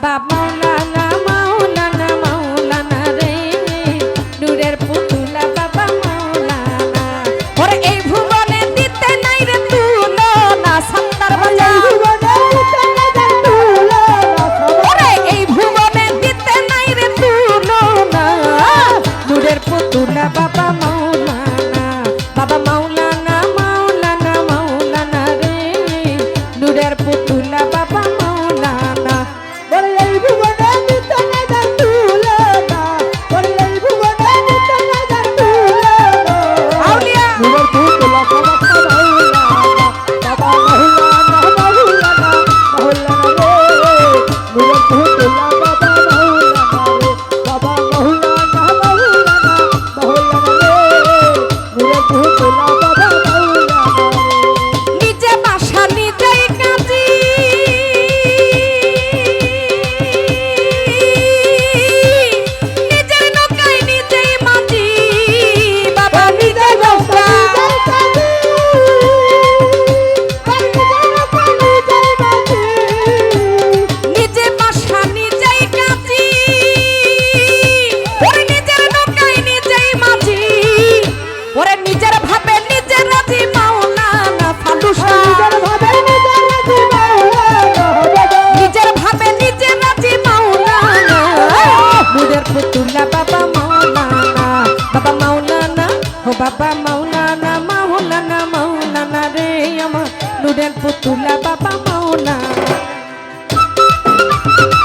ba ba you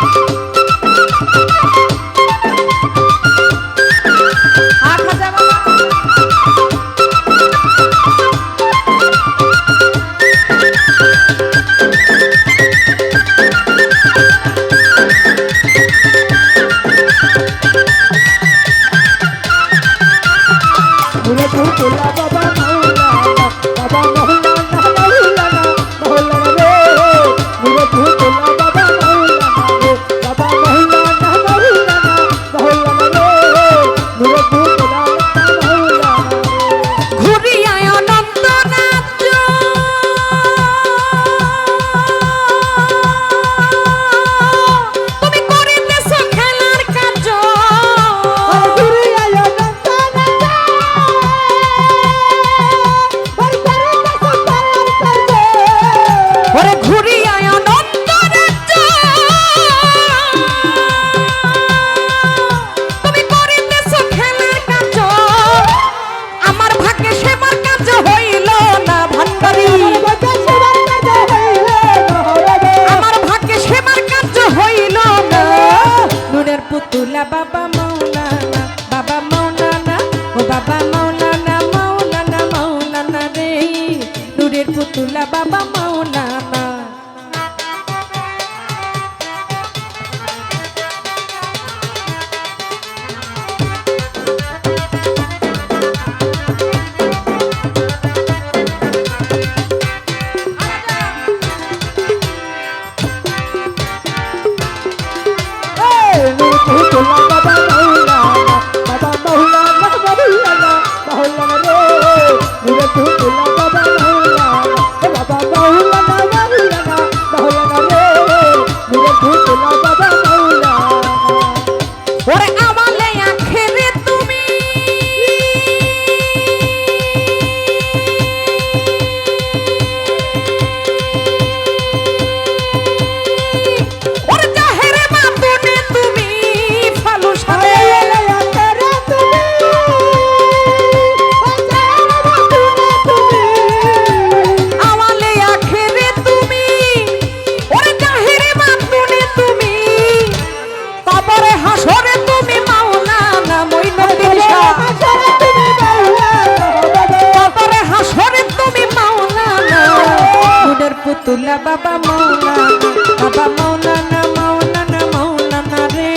রহমাতুল্লাহ বাবা মৌলানা বাবা মৌলানা মৌলানা মৌলানা রে।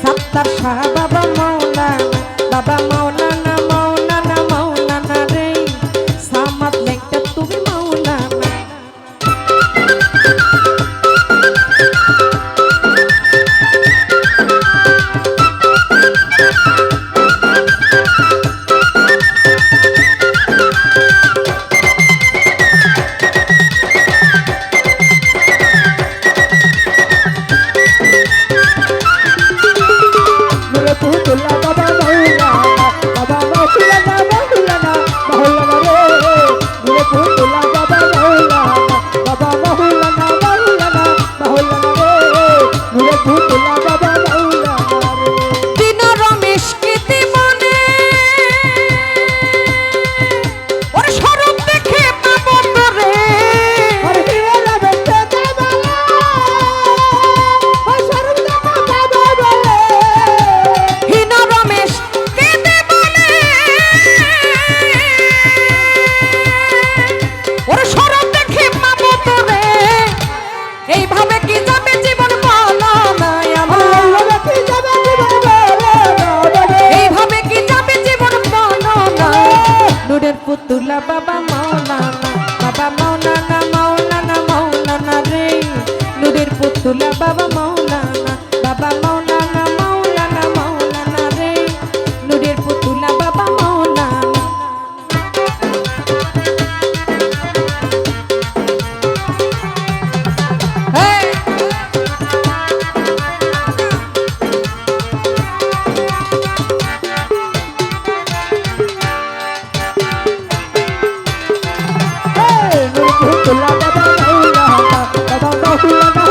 সাত্তার শাহ বাবা মৌলানা বাবা মৌলানা মৌলানা মৌলানা রে। সামাদ লেংটা তুমি মৌলানা। ba লাগা